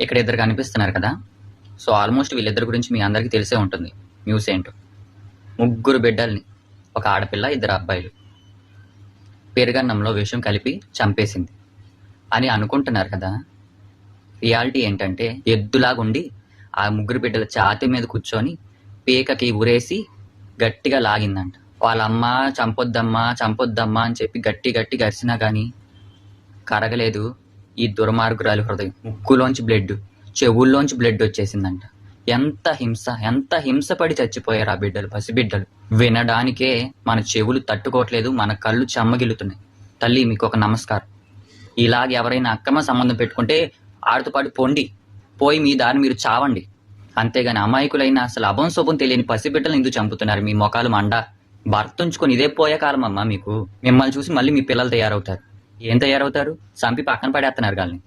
ఇక్కడ ఇద్దరు కనిపిస్తున్నారు కదా? సో ఆల్మోస్ట్ వీళ్ళిద్దరి గురించి మీ అందరికీ తెలిసే ఉంటుంది. న్యూస్ ఏంటో. ముగ్గురు బిడ్డల్ని. ఒక ఆడపిల్ల ఇద్దరు అబ్బాయిలు. పెరుగన్నంలో విషం కలిపి చంపేసింది. అని అనుకుంటున్నారు కదా? రియాలిటీ ఏంటంటే ఎద్దులాగుండి ఆ ముగ్గురు బిడ్డల ఛాతి మీద కూర్చొని పీకకి ఉరేసి గట్టిగా లాగిందంట. వాళ్ళమ్మ చంపొద్దమ్మా చంపొద్దమ్మా అని చెప్పి గట్టి గట్టి గరిచినా కానీ కరగలేదు. ఈ దుర్మార్గురాలి హృదయం. ముక్కులోంచి బ్లడ్ చెవుల్లోంచి బ్లడ్ వచ్చేసిందంట. ఎంత హింస ఎంత హింస పడి చచ్చిపోయారు ఆ బిడ్డలు పసిబిడ్డలు. వినడానికే మన చెవులు తట్టుకోవట్లేదు మన కళ్ళు చెమ్మగిలుతున్నాయి తల్లి మీకు ఒక నమస్కారం. ఇలాగ ఎవరైనా అక్రమ సంబంధం పెట్టుకుంటే ఆడుతుపాటు పొండి పోయి మీ దారి మీరు చావండి. అంతేగాని అమాయకులైన అసలు అభం శుభం తెలియని పసిబిడ్డలు ఎందుకు చంపుతున్నారు? మీ మొఖాలు మండ భర్త ఉంచుకొని ఇదే పోయే కాలం అమ్మా మీకు. మిమ్మల్ని చూసి మళ్ళీ మీ పిల్లలు తయారవుతారు. ఏం తయారవుతారు చంపి పక్కన పడేస్తున్నారు వాళ్ళని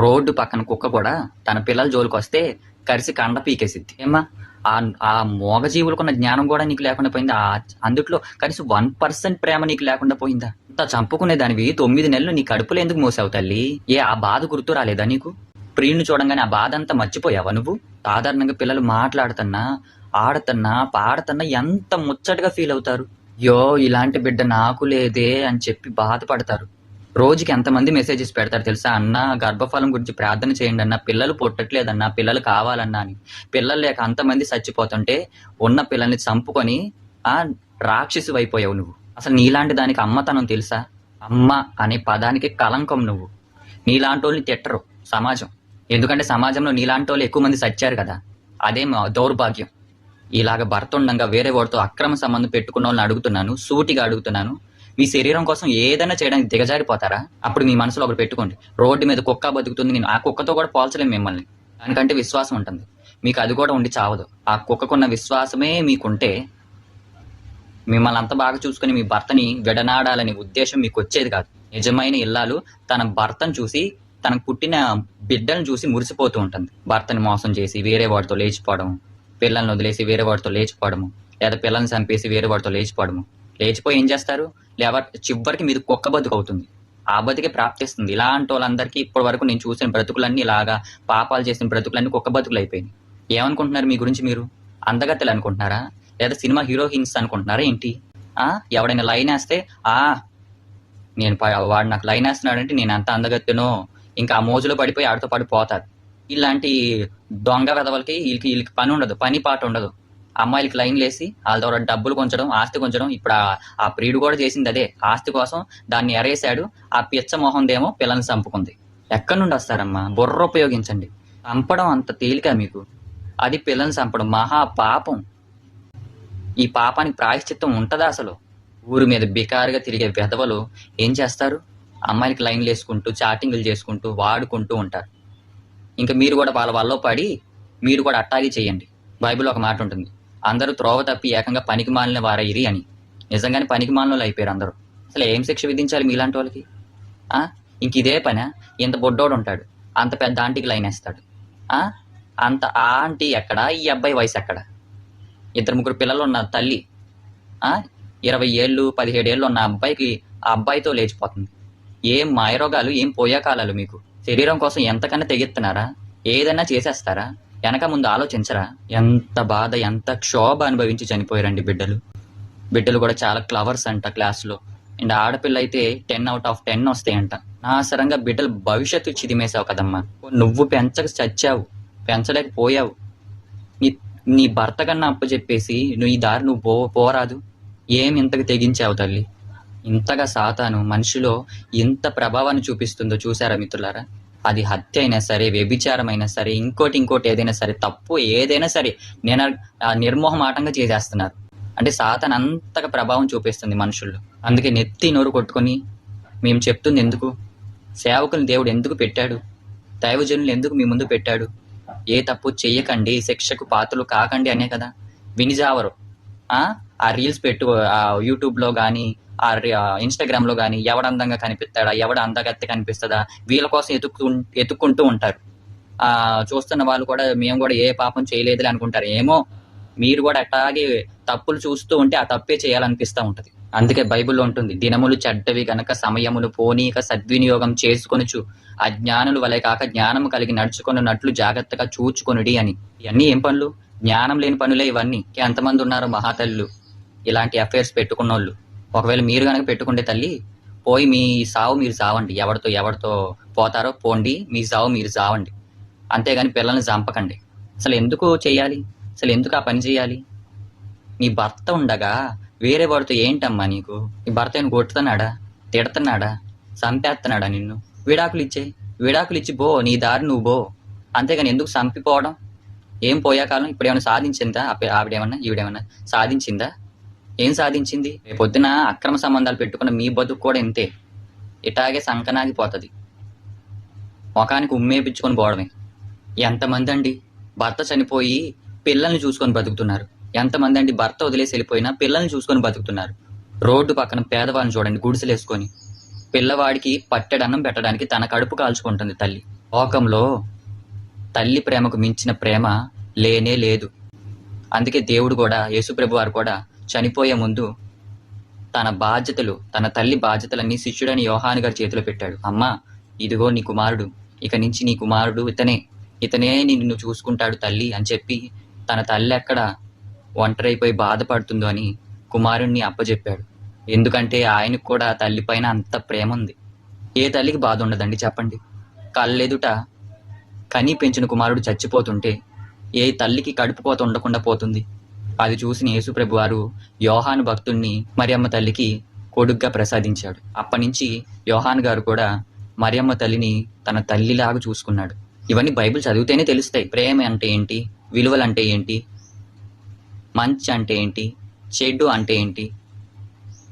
రోడ్డు పక్కన కుక్క కూడా తన పిల్లల జోలికి వస్తే కరిసి కండ పీకేసిద్ది. ఏమ్మా ఆ ఆ మోగజీవులకున్న జ్ఞానం కూడా నీకు లేకుండా పోయిందా? ఆ అందుట్లో కనీసం వన్ పర్సెంట్ ప్రేమ నీకు లేకుండా పోయిందా? అంత చంపుకునే దానివి తొమ్మిది నెలలు నీ కడుపులో ఎందుకు మోసావు తల్లి? ఏ ఆ బాధ గుర్తు రాలేదా నీకు? ప్రియుని చూడంగానే ఆ బాధ అంతా మర్చిపోయావా నువ్వు? సాధారణంగా పిల్లలు మాట్లాడుతున్నా ఆడుతున్నా పాడుతున్నా ఎంత ముచ్చటగా ఫీల్ అవుతారు యో ఇలాంటి బిడ్డ నాకు లేదే అని చెప్పి బాధపడతారు. రోజుకి ఎంతమంది మెసేజెస్ పెడతారు తెలుసా? అన్న గర్భఫలం గురించి ప్రార్థన చేయండి అన్న పిల్లలు పుట్టట్లేదన్న పిల్లలు కావాలన్నా అని. పిల్లలు లేక అంతమంది చచ్చిపోతుంటే ఉన్న పిల్లల్ని చంపుకొని ఆ రాక్షసి అయిపోయావు నువ్వు. అసలు నీలాంటి దానికి అమ్మతనం తెలుసా? అమ్మ అనే పదానికి కలంకం నువ్వు. నీలాంటి వాళ్ళని తిట్టరు సమాజం. ఎందుకంటే సమాజంలో నీలాంటి వాళ్ళు ఎక్కువ మంది చచ్చారు కదా. అదే దౌర్భాగ్యం. ఇలాగ భర్త ఉండగా వేరే వాడితో అక్రమ సంబంధం పెట్టుకున్న వాళ్ళని అడుగుతున్నాను సూటిగా అడుగుతున్నాను మీ శరీరం కోసం ఏదైనా చేయడానికి దిగజారిపోతారా? అప్పుడు మీ మనసులో ఒకటి పెట్టుకోండి. రోడ్డు మీద కుక్క బతుకుతుంది నేను. ఆ కుక్కతో కూడా పోల్చలేము మిమ్మల్ని. దానికంటే విశ్వాసం ఉంటుంది. మీకు అది కూడా ఉండి చావదు. ఆ కుక్కకున్న విశ్వాసమే మీకుంటే మిమ్మల్ని అంత బాగా చూసుకుని మీ భర్తని విడనాడాలనే ఉద్దేశం మీకు వచ్చేది కాదు. నిజమైన ఇల్లాలు తన భర్తను చూసి తనకు పుట్టిన బిడ్డలను చూసి మురిసిపోతూ ఉంటుంది. భర్తని మోసం చేసి వేరే వాడితో లేచిపోవడం పిల్లల్ని వదిలేసి వేరే వాడితో లేచిపోవడము లేదా పిల్లల్ని చంపేసి వేరే వాడితో లేచిపోవడము. లేచిపోయి ఏం చేస్తారు? లేవ చివరికి మీరు కుక్క బతుకు అవుతుంది. ఆ బతికే ప్రాప్తిస్తుంది. ఇలాంటి వాళ్ళందరికీ ఇప్పటి వరకు నేను చూసిన బ్రతుకులన్నీ ఇలాగా పాపాలు చేసిన బ్రతుకులన్నీ కుక్క బతుకులు అయిపోయినాయి. ఏమనుకుంటున్నారు మీ గురించి మీరు? అందగత్తెలు అనుకుంటున్నారా? లేదా సినిమా హీరోయిన్స్ అనుకుంటున్నారా ఏంటి? ఆ? ఎవడైనా లైన్ వేస్తే ఆ నేను ప- వాడు నాకు లైన్ వేస్తున్నాడంటే నేను అంత అందగత్తెనో? ఇంకా ఆ మోజులో పడిపోయి ఆడితో పాటు పోతారు. ఇలాంటి దొంగ వెదవలకి వీళ్ళకి వీళ్ళకి పని ఉండదు. పని పాట ఉండదు. అమ్మాయిలకి లైన్ లేసి వాళ్ళ ద్వారా డబ్బులు కొంచడం ఆస్తి కొంచడం. ఇప్పుడు ఆ- ప్రియుడు కూడా చేసింది అదే. ఆస్తి కోసం దాన్ని ఎరేశాడు ఆ పిచ్చ మొహందేమో పిల్లల్ని చంపుకుంది. ఎక్కడి నుండి వస్తారమ్మా? బుర్ర ఉపయోగించండి. చంపడం అంత తేలిక మీకు. అది పిల్లల్ని చంపడం. మహా పాపం. ఈ పాపానికి ప్రాయశ్చిత్తం ఉంటుందా అసలు? ఊరి మీద బికారుగా తిరిగే వెధవలు ఏం చేస్తారు? అమ్మాయిలకి లైన్లు వేసుకుంటూ చాటింగ్లు చేసుకుంటూ వాడుకుంటూ ఉంటారు. ఇంకా మీరు కూడా వాళ్ళ వల్ల పడి మీరు కూడా అట్టాగే చేయండి. బైబిల్ ఒక మాట ఉంటుంది. అందరూ త్రోవ తప్పి ఏకంగా పనికి మాలిన వారయ్యి అని. నిజంగానే పనికి మాలిన అయిపోయారు అందరూ. అసలు ఏం శిక్ష విధించాలి మీలాంటి వాళ్ళకి? ఇంక ఇదే పనా? ఇంత బొడ్డోడు ఉంటాడు. అంత పెద్ద ఆంటీకి లైన్ వేస్తాడు. అంత ఆ ఆంటీ ఎక్కడ? ఈ అబ్బాయి వయసు ఎక్కడ? ఇద్దరు ముగ్గురు పిల్లలు ఉన్న తల్లి ఇరవై ఏళ్ళు పదిహేడు ఏళ్ళు ఉన్న అబ్బాయికి ఆ అబ్బాయితో లేచిపోతుంది. ఏం మాయరోగాలు ఏం పోయాకాలాలు మీకు? శరీరం కోసం ఎంతకన్నా తెగిస్తున్నారా? ఏదైనా చేసేస్తారా? వెనక ముందు ఆలోచించరా? ఎంత బాధ ఎంత క్షోభ అనుభవించి చనిపోయారండి బిడ్డలు. బిడ్డలు కూడా చాలా క్లవర్స్ అంట క్లాస్లో అండ్ ఆడపిల్ల అయితే టెన్ అవుట్ ఆఫ్ టెన్ వస్తాయంట. నాసరంగా బిడ్డలు భవిష్యత్తు చిదిమేశావు కదమ్మా. నువ్వు పెంచక చచ్చావు పెంచలేకపోయావు. నీ నీ భర్త కన్నా అప్పచెప్పేసి నువ్వు ఈ దారి నువ్వు పో పోరాదు. ఏం ఇంతకు తెగించావు తల్లి? ఇంతగా సాతాను మనిషిలో ఎంత ప్రభావాన్ని చూపిస్తుందో చూసారా మిత్రులారా? అది హత్య అయినా సరే వ్యభిచారం అయినా సరే ఇంకోటి ఇంకోటి ఏదైనా సరే తప్పు ఏదైనా సరే నేను నిర్మోహం నిర్మోహమాటంగా చేసేస్తున్నారు. అంటే సాతన్ అంతగా ప్రభావం చూపిస్తుంది మనుషుల్లో. అందుకే నెత్తి నోరు కొట్టుకొని మేము చెప్తుంది ఎందుకు? సేవకులను దేవుడు ఎందుకు పెట్టాడు? దైవజనులు ఎందుకు మీ ముందు పెట్టాడు? ఏ తప్పు చెయ్యకండి శిక్షకు పాత్రలు కాకండి అనే కదా. వినిజావరు. ఆ? ఆ రీల్స్ పెట్టు ఆ యూట్యూబ్లో కానీ ఆ ఇన్స్టాగ్రామ్లో కానీ ఎవడ అందంగా కనిపిస్తాడా? ఎవడ అందగత్తి కనిపిస్తుందా? వీళ్ళ కోసం ఎతుక్కు ఎత్తుక్కుంటూ ఉంటారు. ఆ చూస్తున్న వాళ్ళు కూడా మేము కూడా ఏ పాపం చేయలేదులే అనుకుంటారు. ఏమో మీరు కూడా అట్లాగే తప్పులు చూస్తూ ఉంటే ఆ తప్పే చేయాలనిపిస్తూ ఉంటుంది. అందుకే బైబిల్లో ఉంటుంది దినములు చెడ్డవి గనక సమయములు పోనీక సద్వినియోగం చేసుకొనుచు అజ్ఞానులు వలె కాక జ్ఞానం కలిగి నడుచుకున్నట్లు జాగ్రత్తగా చూచుకొనుడి అని. ఇవన్నీ ఏం పనులు? జ్ఞానం లేని పనులే ఇవన్నీ. ఎంతమంది ఉన్నారు మహాతల్లు. ఇలాంటి అఫైర్స్ పెట్టుకున్నోళ్ళు. ఒకవేళ మీరు కనుక పెట్టుకుంటే తల్లి పోయి మీ సావు మీరు సావండి ఎవరితో ఎవరితో పోతారో పోండి. మీ సావు మీరు సావండి అంతేగాని పిల్లల్ని చంపకండి. అసలు ఎందుకు చేయాలి అసలు ఎందుకు ఆ పని చేయాలి నీ భర్త ఉండగా వేరే వాడితో ఏంటమ్మా నీకు? నీ భర్త ఏం కొట్టుతున్నాడా? తిడుతున్నాడా? చంపేస్తున్నాడా నిన్ను? విడాకులు ఇచ్చే. విడాకులు ఇచ్చి బో నీ దారి నువ్వు బో అంతేగాని ఎందుకు చంపిపోవడం? ఏం పోయా కాలం ఇప్పుడు ఏమైనా సాధించిందా? ఆవిడ ఏమన్నా ఆవిడేమన్నా ఈవిడేమన్నా సాధించిందా? ఏం సాధించింది? పొద్దున అక్రమ సంబంధాలు పెట్టుకున్న మీ బతుకు కూడా ఇంతే. ఇటాగే సంకనాగిపోతుంది. ముఖానికి ఉమ్మేపించుకొని పోవడమే. ఎంతమంది అండి భర్త చనిపోయి పిల్లల్ని చూసుకొని బతుకుతున్నారు. ఎంతమంది అండి భర్త వదిలేసి వెళ్ళిపోయినా పిల్లల్ని చూసుకొని బతుకుతున్నారు. రోడ్డు పక్కన పేదవాళ్ళని చూడండి గుడిసెలేసుకొని. పిల్లవాడికి పట్టెడన్నం పెట్టడానికి తన కడుపు కాల్చుకుంటుంది తల్లి. లోకంలో తల్లి ప్రేమకు మించిన ప్రేమ లేనే లేదు. అందుకే దేవుడు కూడా యేసుప్రభు వారు కూడా చనిపోయే ముందు తన బాధ్యతలు తన తల్లి బాధ్యతలన్నీ శిష్యుడని యోహాను గారి చేతిలో పెట్టాడు. అమ్మా ఇదిగో నీ కుమారుడు. ఇక నుంచి నీ కుమారుడు ఇతనే. ఇతనే నిన్ను చూసుకుంటాడు తల్లి అని చెప్పి తన తల్లి ఎక్కడ ఒంటరైపోయి బాధపడుతుందో అని కుమారుణ్ణి అప్పచెప్పాడు ఎందుకంటే ఆయనకు కూడా తల్లి పైన అంత ప్రేమ ఉంది. ఏ తల్లికి బాధ ఉండదండి చెప్పండి. కళ్ళెదుట కనీ పెంచిన కుమారుడు చచ్చిపోతుంటే ఏ తల్లికి కడుపు కోత ఉండకుండా పోతుంది. అది చూసిన యేసుప్రభు వారు యోహాను భక్తుణ్ణి మరియమ్మ తల్లికి కొడుగ్గా ప్రసాదించాడు. అప్పటి నుంచి యోహాన్ గారు కూడా మరియమ్మ తల్లిని తన తల్లిలాగా చూసుకున్నాడు. ఇవన్నీ బైబిల్ చదివితేనే తెలుస్తాయి. ప్రేమ అంటే ఏంటి? విలువలు అంటే ఏంటి? మంచి అంటే ఏంటి? చెడు అంటే ఏంటి?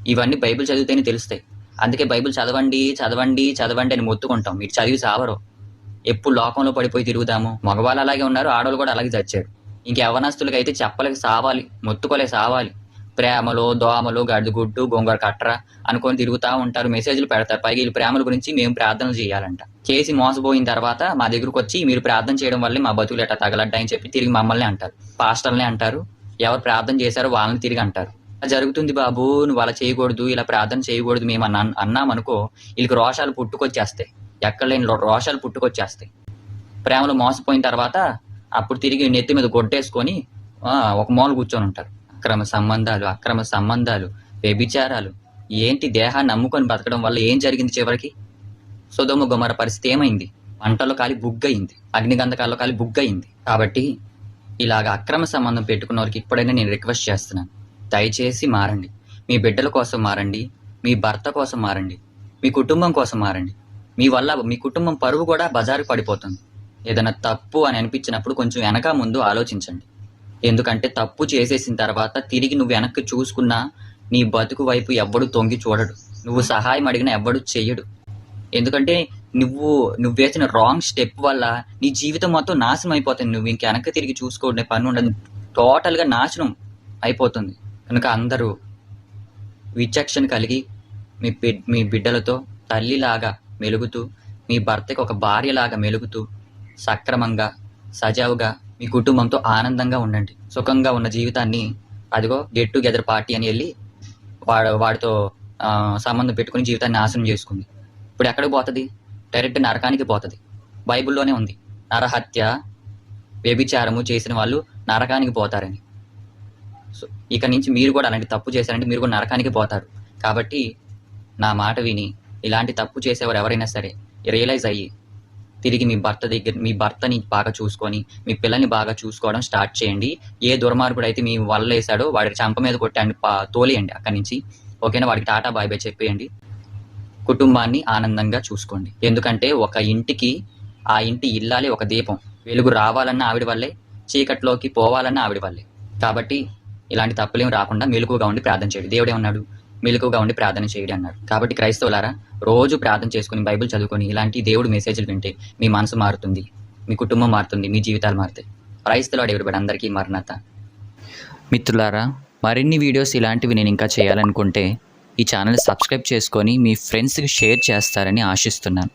ఇవన్నీ బైబిల్ చదివితేనే తెలుస్తాయి. అందుకే బైబిల్ చదవండి చదవండి చదవండి అని మొత్తుకుంటాం. మీరు చదివి సావరు ఎప్పుడు లోకంలో పడిపోయి తిరుగుతాము. మగవాళ్ళు అలాగే ఉన్నారు ఆడవాళ్ళు కూడా అలాగే చచ్చారు. ఇంకెవనస్తులకి అయితే చెప్పలేక సావాలి మొత్తుకోలే సావాలి. ప్రేమలు దోమలు గడ్డిగుడ్డు గొంగర కట్ర అనుకొని తిరుగుతూ ఉంటారు మెసేజ్లు పెడతారు. పైగా వీళ్ళు ప్రేమల గురించి మేము ప్రార్థనలు చేయాలంట. చేసి మోసపోయిన తర్వాత మా దగ్గరకు వచ్చి మీరు ప్రార్థన చేయడం వల్లే మా బతుకులు ఎట్లా తగలడ్డాయని చెప్పి తిరిగి మమ్మల్ని అంటారు. పాస్టర్లనే అంటారు. ఎవరు ప్రార్థన చేశారో వాళ్ళని తిరిగి అంటారు. జరుగుతుంది బాబు నువ్వు అలా చేయకూడదు ఇలా ప్రార్థన చేయకూడదు మేము అన్నా అన్నామనుకో వీళ్ళకి రోషాలు పుట్టుకొచ్చేస్తాయి. ఎక్కడ లేని రోషాలు పుట్టుకొచ్చేస్తాయి. ప్రేమలు మోసపోయిన తర్వాత అప్పుడు తిరిగి నెత్తి మీద గొడ్డేసుకొని ఒక మూల కూర్చొని ఉంటారు. అక్రమ సంబంధాలు అక్రమ సంబంధాలు వ్యభిచారాలు ఏంటి దేహాన్ని నమ్ముకొని బతకడం వల్ల ఏం జరిగింది చివరికి? సుధమ గుమర పరిస్థితి ఏమైంది? వంటలో కాలి బుగ్గయింది. అగ్నిగంధకాల్లో కాలి బుగ్గయింది. కాబట్టి ఇలాగ అక్రమ సంబంధం పెట్టుకున్న వారికి ఇప్పుడైనా నేను రిక్వెస్ట్ చేస్తున్నాను. దయచేసి మారండి. మీ బిడ్డల కోసం మారండి. మీ భర్త కోసం మారండి. మీ కుటుంబం కోసం మారండి. మీ వల్ల మీ కుటుంబం పరువు కూడా బజారు పడిపోతుంది. ఏదైనా తప్పు అని అనిపించినప్పుడు కొంచెం వెనక ముందు ఆలోచించండి. ఎందుకంటే తప్పు చేసేసిన తర్వాత తిరిగి నువ్వు వెనక్కి చూసుకున్నా నీ బతుకు వైపు ఎవ్వడు తొంగి చూడడు. నువ్వు సహాయం అడిగినా ఎవ్వడు చెయ్యడు. ఎందుకంటే నువ్వు నువ్వు వేసిన రాంగ్ స్టెప్ వల్ల నీ జీవితం మొత్తం నాశనం అయిపోతుంది. నువ్వు ఇంక వెనక్కి తిరిగి చూసుకోవడం పని ఉండదు. టోటల్గా నాశనం అయిపోతుంది. కనుక అందరూ విచక్షణ కలిగి మీ బిడ్ మీ బిడ్డలతో తల్లిలాగా మెలుగుతూ మీ భర్తకి ఒక భార్యలాగా మెలుగుతూ సక్రమంగా సజావుగా మీ కుటుంబంతో ఆనందంగా ఉండండి. సుఖంగా ఉన్న జీవితాన్ని అదిగో గెట్ టుగెదర్ పార్టీ అని వెళ్ళి వాడు వాడితో సంబంధం పెట్టుకుని జీవితాన్ని నాశనం చేసుకుంది. ఇప్పుడు ఎక్కడికి పోతుంది? డైరెక్ట్ నరకానికి పోతుంది. బైబిల్లోనే ఉంది. నరహత్య వ్యభిచారము చేసిన వాళ్ళు నరకానికి పోతారని. సో ఇక నుంచి మీరు కూడా అలాంటి తప్పు చేశారంటే మీరు కూడా నరకానికి పోతారు. కాబట్టి నా మాట విని ఇలాంటి తప్పు చేసేవారు ఎవరైనా సరే రియలైజ్ అయ్యి తిరిగి మీ భర్త దగ్గర మీ భర్తని బాగా చూసుకొని మీ పిల్లల్ని బాగా చూసుకోవడం స్టార్ట్ చేయండి. ఏ దుర్మార్గుడు అయితే మీ వల్ల వేసాడో వాడికి చంప మీద కొట్టండి తోలేయండి అక్కడి నుంచి. ఓకేనా? వాడికి టాటా బాయ్ బాయ్ చెప్పేయండి. కుటుంబాన్ని ఆనందంగా చూసుకోండి. ఎందుకంటే ఒక ఇంటికి ఆ ఇంటి ఇల్లాలే ఒక దీపం. వెలుగు రావాలన్న ఆవిడ వల్లే చీకట్లోకి పోవాలన్న ఆవిడ వల్లే. కాబట్టి ఇలాంటి తప్పులేం రాకుండా మెలుగుగా ఉండి ప్రార్థన చేయండి. దేవుడే ఉన్నాడు మెలకుగా ఉండి ప్రార్థన చేయడం అన్నారు. కాబట్టి క్రైస్తవులారా రోజు ప్రార్థన చేసుకుని బైబిల్ చదువుకొని ఇలాంటి దేవుడు మెసేజ్లు వింటే మీ మనసు మారుతుంది మీ కుటుంబం మారుతుంది మీ జీవితాలు మారుతాయి. క్రైస్తవులు ఎవరిబడి అందరికీ మరణత. మిత్రులారా మరిన్ని వీడియోస్ ఇలాంటివి నేను ఇంకా చేయాలనుకుంటే ఈ ఛానల్ సబ్స్క్రైబ్ చేసుకొని మీ ఫ్రెండ్స్కి షేర్ చేస్తారని ఆశిస్తున్నాను.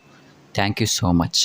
Thank you so much.